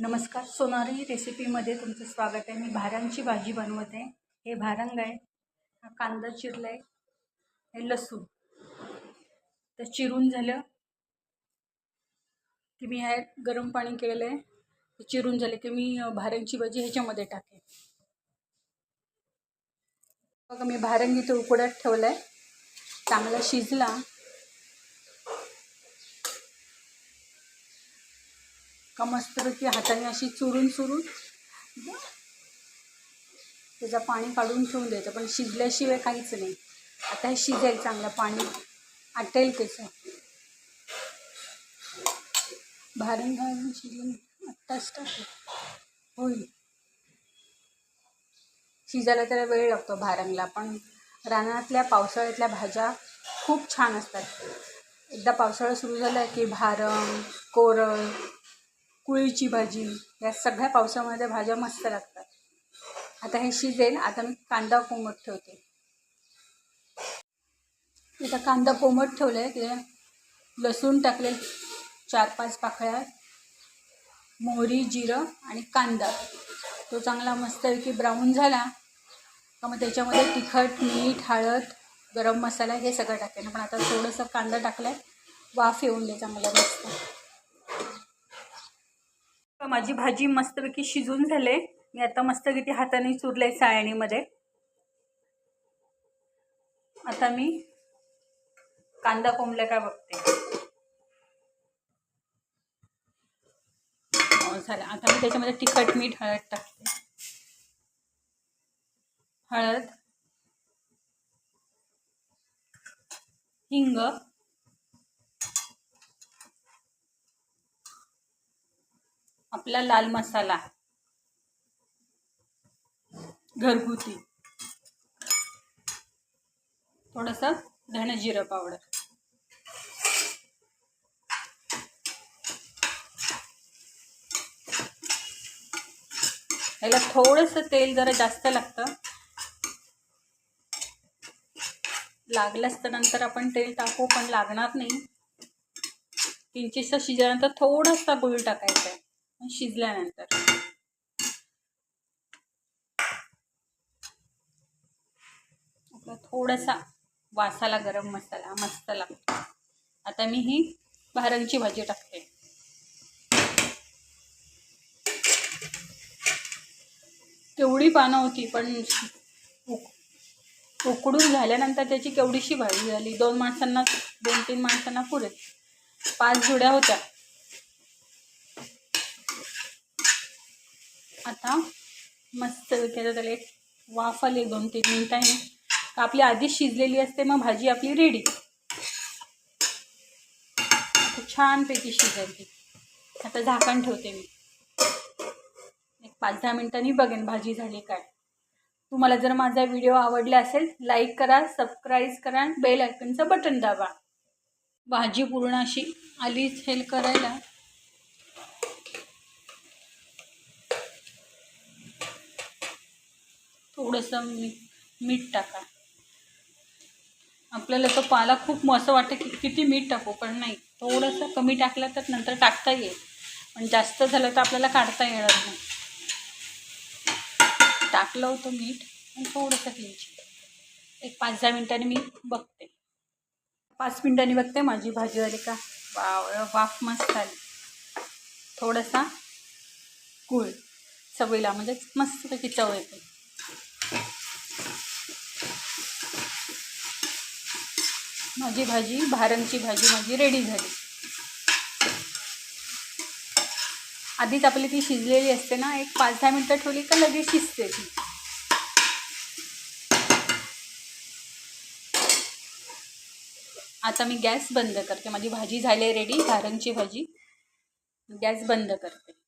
नमस्कार सोनारी रेसिपीमध्ये तुमचं स्वागत आहे. मी भारांची भाजी बनवत. आहे हे भारंग आहे हा कांदा चिरला आहे हे लसूण. तर चिरून झालं. की मी ह्या गरम पाणी केलेलं आहे. चिरून झाले. की मी भारंगची भारांची भाजी ह्याच्यामध्ये टाकेन. बघा मी भारंग इथे उकड्यात ठेवलं आहे चांगला शिजला. का मस्तपैकी हाताने अशी चुरून चुरून. त्याचं पाणी काढून ठेवून द्यायचं पण शिजल्याशिवाय काहीच नाही. आता हे शिजेल चांगलं पाणी. आटेल त्याचं. भारण घालून शिजून. आत्ताच टाकू. होईल शिजायला त्याला वेळ लागतो भारंगला पण रानातल्या पावसाळ्यातल्या भाज्या खूप छान असतात. एकदा पावसाळा सुरू झाला की भारंग कोरळ कुळीची भाजी या सगळ्या पावसामध्ये भाज्या मस्त लागतात. आता हे शिजेल आता मी कांदा कोमट ठेवते. इथं कांदा कोमट ठेवलं आहे ते लसूण टाकले चार पाच पाकळ्या मोहरी जिरं आणि कांदा. तो चांगला मस्तपैकी ब्राऊन झाला. का मग त्याच्यामध्ये तिखट मीठ हळद गरम मसाला हे सगळं टाकेन पण आता थोडंसं कांदा टाकला आहे वाफ येऊन दे चांगला मस्त. माझी भाजी मस्तपैकी शिजून झाले. मी आता मस्त किती हाताने चुरले चाळणीमध्ये आता मी कांदा कोंबल्या काय बघते. हो, झालं. आता मी त्याच्यामध्ये तिखट मीठ हळद टाकते. हळद हिंग आपला लाल मसाला. घरगुती. थोडंसं धणे जिरं पावडर. याला थोडंसं तेल जरा जास्त लागतं. लागलंच तर नंतर आपण तेल टाकू पण लागणार नाही. किंचितसं शिजल्यानंतर थोडासा गुळ टाकायचा आहे. शिजल्यानंतर. आपला थोडासा वासाला गरम मसाला मस्त लागतो आता मी ही भारंगची भाजी टाकते. केवढी पानं होती पण उक- उकडून झाल्यानंतर त्याची केवढीशी भाजी झाली. दोन माणसांना दोन तीन माणसांना पुरे पाच जुड्या होत्या. आता मस्त त्याचा त्याला एक वाफ आली दोन तीन मिनटांनी. का आपली आधीच शिजलेली असते मग भाजी आपली रेडी आता छानपैकी शिजवते. आता झाकण ठेवते मी. एक पाच दहा मिनटांनी बघेन भाजी झाली काय. तुम्हाला जर माझा व्हिडिओ आवडला असेल लाईक करा सबस्क्राईब करा बेल आयकनचं बटन दाबा. भाजी पूर्ण अशी आलीच हेल करायला. थोडंसं मीठ मीठ टाका. आपल्याला तो पाला खूप मस्त वाटतं की किती मीठ टाकू पण नाही. थोडंसं कमी टाकलं तर नंतर टाकता येईल. पण जास्त झालं तर आपल्याला काढता येणार नाही. टाकलं होतं मीठ पण थोडंसं किंचित. एक पाच दहा मिनिटांनी मी बघते. पाच मिनिटांनी बघते माझी भाजी झाली का? वाव वाफ मस्त आली. थोडासा गूळ. चवीला म्हणजे मस्तपैकी चव येते. माझी भाजी भारंगची भाजी माझी रेडी झाली. आधीच आपली ती शिजलेली असते ना एक पाच दहा मिनटं ठेवली का लगेच शिजते ती. आता मी गॅस बंद करते. माझी भाजी झाली आहे रेडी भारंगची भाजी. गॅस बंद करते.